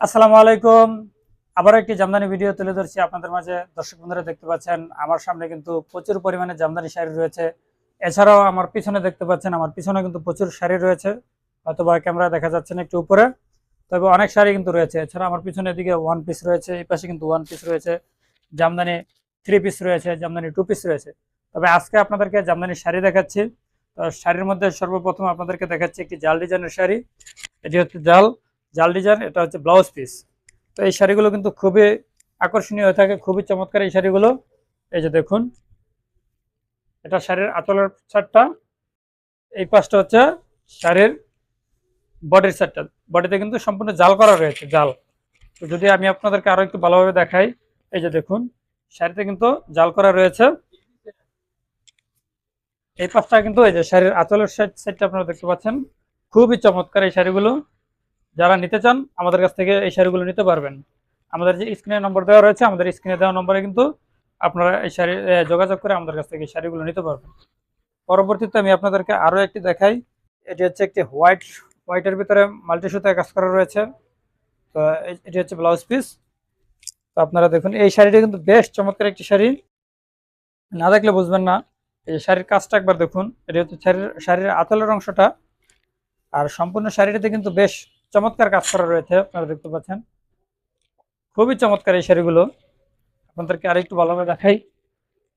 আসসালামু আলাইকুম। আবার একটি জামদানি ভিডিও তুলে ধরছি আপনাদের মাঝে। দর্শক বন্ধুরা দেখতে পাচ্ছেন, আমার সামনে কিন্তু প্রচুর পরিমাণে জামদানি শাড়ি রয়েছে। এছাড়াও আমার পিছনে দেখতে পাচ্ছেন, আমার পিছনে কিন্তু প্রচুর শাড়ি রয়েছে। হয়তোবা ক্যামেরা দেখা যাচ্ছে না একটু উপরে। তবে অনেক শাড়ি কিন্তু রয়েছে। এছাড়া আমার পিছনে দিকে ওয়ান পিস রয়েছে, এই পাশে কিন্তু ওয়ান পিস রয়েছে। জামদানি থ্রি পিস রয়েছে, জামদানি টু পিস রয়েছে। তবে আজকে আপনাদেরকে জামদানি শাড়ি দেখাচ্ছি। তো শাড়ির মধ্যে সর্বপ্রথম আপনাদেরকে দেখাচ্ছি একটি জাল ডিজাইনের শাড়ি। এটি হচ্ছে জাল। জাল ডিজাইন, এটা হচ্ছে ব্লাউজ পিস তো এই শাড়িগুলো কিন্তু খুবই আকর্ষণীয় হয়ে থাকে, খুবই চমৎকার এই শাড়িগুলো। এই যে দেখুন, এটা শাড়ির আঁচলের ছাড়টা এই পাশটা হচ্ছে শাড়ির বডির সেটটা বডিতে কিন্তু সম্পূর্ণ জাল করা রয়েছে, জাল। তো যদি আমি আপনাদেরকে আরও একটু ভালোভাবে দেখাই, এই যে দেখুন, শাড়িতে কিন্তু জাল করা রয়েছে। এই পাশটা কিন্তু এই যে শাড়ির আঁচলের সেটটা আপনারা দেখতে পাচ্ছেন। খুবই চমৎকার এই শাড়িগুলো। যারা নিতে চান, আমাদের কাছ থেকে এই শাড়িগুলো নিতে পারবেন। আমাদের যে স্ক্রিনে নম্বর দেওয়া রয়েছে, আমাদের স্ক্রিনে দেওয়া নম্বরে কিন্তু আপনারা এই শাড়ি যোগাযোগ করে আমাদের কাছ থেকে এই শাড়িগুলো নিতে পারবেন। পরবর্তীতে আমি আপনাদেরকে আরও একটি দেখাই। এটি হচ্ছে একটি হোয়াইট, হোয়াইটের ভিতরে মাল্টি সুতায় কাজ করা রয়েছে। তো এটি হচ্ছে ব্লাউজ পিস। তো আপনারা দেখুন, এই শাড়িটা কিন্তু বেশ চমৎকার একটি শাড়ি। না দেখলে বুঝবেন না, এই শাড়ির কাজটা একবার দেখুন। এটি হচ্ছে শাড়ির শাড়ির আতলের অংশটা। আর সম্পূর্ণ শাড়িটাতে কিন্তু বেশ চমৎকার কাজ করা রয়েছে, আপনারা দেখতে পাচ্ছেন। খুবই চমৎকার এই শাড়িগুলো। আপনাদেরকে আরেকটু ভালোভাবে দেখাই।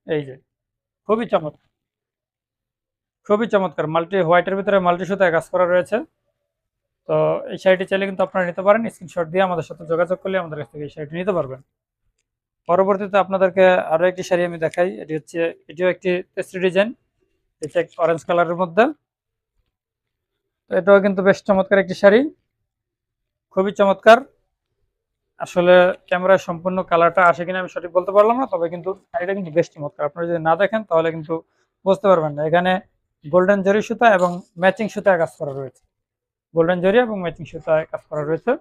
এই যে, খুবই চমৎকার। খুবই চমৎকার। মাল্টি, হোয়াইটের ভিতরে মাল্টি সুতায় কাজ করা রয়েছে। তো এই শাড়িটি চাইলে কিন্তু আপনারা নিতে পারেন। স্ক্রিনশট দিয়ে আমাদের সাথে যোগাযোগ করলে আমাদের কাছ থেকে এই শাড়িটি নিতে পারবেন। পরবর্তীতে আপনাদেরকে আরও একটি শাড়ি আমি দেখাই। এটি হচ্ছে, এটিও একটি পেস্ট্রি ডিজাইন। এটা অরেঞ্জ কালারের মধ্যে। তো এটাও কিন্তু বেশ চমৎকার একটি শাড়ি। খুবই চমৎকার। আসলে ক্যামেরায় সম্পূর্ণ কালারটা আসে কিনা আমি সঠিক বলতে পারলাম না, তবে কিন্তু শাড়িটা কিন্তু বেশ চমৎকার। আপনারা যদি না দেখেন, তাহলে কিন্তু বুঝতে পারবেন না। এখানে গোল্ডেন জরি সুতা এবং ম্যাচিং সুতায় কাজ করা রয়েছে। গোল্ডেন জরি এবং ম্যাচিং সুতায় কাজ করা রয়েছে।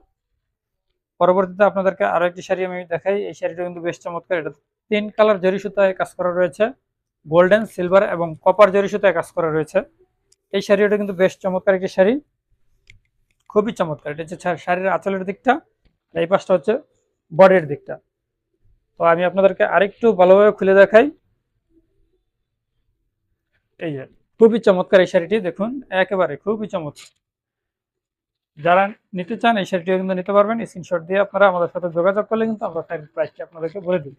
পরবর্তীতে আপনাদেরকে আরও একটি শাড়ি আমি দেখাই। এই শাড়িটা কিন্তু বেশ চমৎকার। এটা তিন কালার জরি সুতায় কাজ করা রয়েছে। গোল্ডেন, সিলভার এবং কপার জরি সুতায় কাজ করা রয়েছে। এই শাড়িটা কিন্তু বেশ চমৎকার একটি শাড়ি। খুবই চমৎকার। এটা হচ্ছে শাড়ির আঁচলের দিকটা এই পাশটা হচ্ছে বডির দিকটা। তো আমি আপনাদেরকে আরেকটু ভালোভাবে খুলে দেখাই। এই যে, খুবই চমৎকার এই শাড়িটি, দেখুন, একেবারে খুবই চমৎকার। যারা নিতে চান এই শাড়িটিও কিন্তু নিতে পারবেন। স্ক্রিনশট দিয়ে আপনারা আমাদের সাথে যোগাযোগ করলে কিন্তু আমরা শাড়ির প্রাইসটি আপনাদেরকে বলে দিই।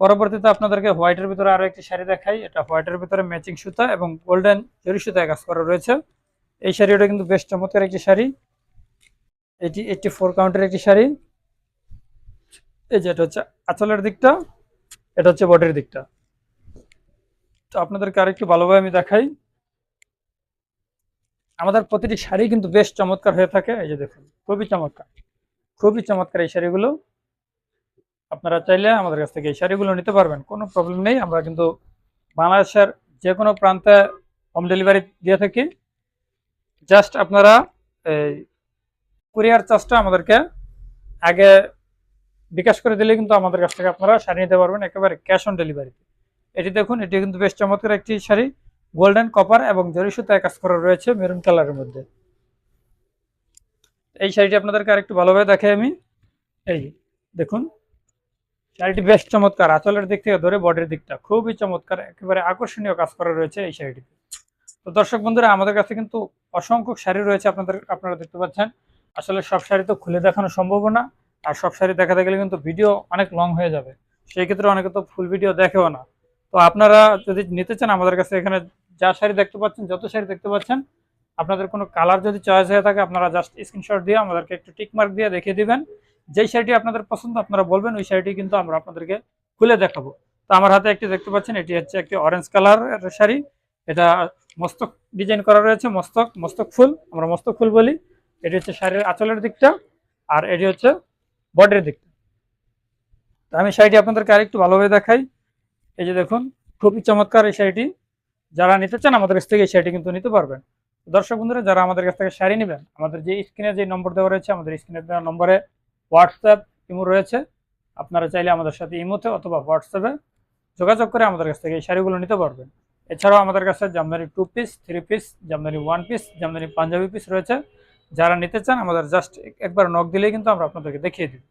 পরবর্তীতে আপনাদেরকে হোয়াইটের ভিতরে আরও একটি শাড়ি দেখাই। এটা হোয়াইটের ভিতরে ম্যাচিং সুতা এবং গোল্ডেন জরি সুতায় কাজ করা রয়েছে। এই শাড়িটা কিন্তু বেশ চমৎকার একটি শাড়ি। এটি এইটি ফোর কাউন্টের একটি শাড়ি। এই যে এটা হচ্ছে আঁচলের দিকটা, এটা হচ্ছে বডির দিকটা। তো আপনাদেরকে আরেকটু ভালোভাবে আমি দেখাই। আমাদের প্রতিটি শাড়ি কিন্তু বেশ চমৎকার হয়ে থাকে। এই যে দেখুন, খুবই চমৎকার খুবই চমৎকার এই শাড়িগুলো। আপনারা চাইলে আমাদের কাছ থেকে এই শাড়িগুলো নিতে পারবেন, কোনো প্রবলেম নেই। আমরা কিন্তু বাংলাদেশের যে কোনো প্রান্তে হোম ডেলিভারি দিয়ে থাকি। জাস্ট আপনারা, এই কুরিয়ার চার্জটা আমাদেরকে আগে বিকাশ করে দিলে কিন্তু আমাদের কাছ থেকে আপনারা শাড়ি নিতে পারবেন একেবারে ক্যাশ অন ডেলিভারি এটি দেখুন, এটি কিন্তু বেশ চমৎকার একটি শাড়ি গোল্ডেন কপার এবং জরি সুতায় কাজ করা রয়েছে মেরুন কালারের মধ্যে। এই শাড়িটি আপনাদেরকে আরেকটু ভালোভাবে দেখাই আমি। এই দেখুন, শাড়িটি বেশ চমৎকার, আঁচলের দিক থেকে ধরে বডির দিকটা খুবই চমৎকার, একেবারে আকর্ষণীয় কাজ করা রয়েছে এই শাড়িটিতে। তো দর্শক বন্ধুরা, আমাদের কাছে কিন্তু অসংখ্য শাড়ি রয়েছে আপনাদের, আপনারা দেখতে পাচ্ছেন। আসলে সব শাড়ি তো খুলে দেখানো সম্ভব না, আর সব শাড়ি দেখাতে গেলে কিন্তু ভিডিও অনেক লং হয়ে যাবে। সেই ক্ষেত্রে অনেকে তো ফুল ভিডিও দেখেও না। তো আপনারা যদি নিতে চান আমাদের কাছে, এখানে যা শাড়ি দেখতে পাচ্ছেন, যত শাড়ি দেখতে পাচ্ছেন, আপনাদের কোনো কালার যদি চয়েস হয়ে থাকে, আপনারা জাস্ট স্ক্রিনশট দিয়ে আমাদেরকে একটু টিক মার্ক দিয়ে দেখিয়ে দিবেন। যেই শাড়িটি আপনাদের পছন্দ, আপনারা বলবেন, ওই শাড়িটি কিন্তু আমরা আপনাদেরকে খুলে দেখাবো। তো আমার হাতে একটি দেখতে পাচ্ছেন, এটি হচ্ছে একটি অরেঞ্জ কালার শাড়ি। এটা মস্তক ডিজাইন করা রয়েছে, মস্তক মস্তক ফুল, আমরা মস্তক ফুল বলি। এটি হচ্ছে শাড়ির আঁচলের দিকটা, আর এটি হচ্ছে বডির দিকটা। তো আমি শাড়িটি আপনাদেরকে আরেকটু ভালোভাবে দেখাই। এই যে দেখুন, খুবই চমৎকার এই শাড়িটি। যারা নিতে চান আমাদের কাছ থেকে এই শাড়িটি কিন্তু নিতে পারবেন। দর্শক বন্ধুরা, যারা আমাদের কাছ থেকে শাড়ি নেবেন, আমাদের যে স্ক্রিনে যে নম্বর দেওয়া রয়েছে, আমাদের স্ক্রিনে দেওয়া নম্বরে হোয়াটসঅ্যাপ ইমো রয়েছে। আপনারা চাইলে আমাদের সাথে ইমোতে অথবা হোয়াটসঅ্যাপে যোগাযোগ করে আমাদের কাছ থেকে এই শাড়িগুলো নিতে পারবেন। এছাড়াও আমাদের কাছে jamdani two piece three piece jamdani one piece jamdani panjabi piece রয়েছে। যারা নিতে চান, আমাদের জাস্ট একবার নখ দিলেই কিন্তু আমরা আপনাদেরকে দেখিয়ে দিই।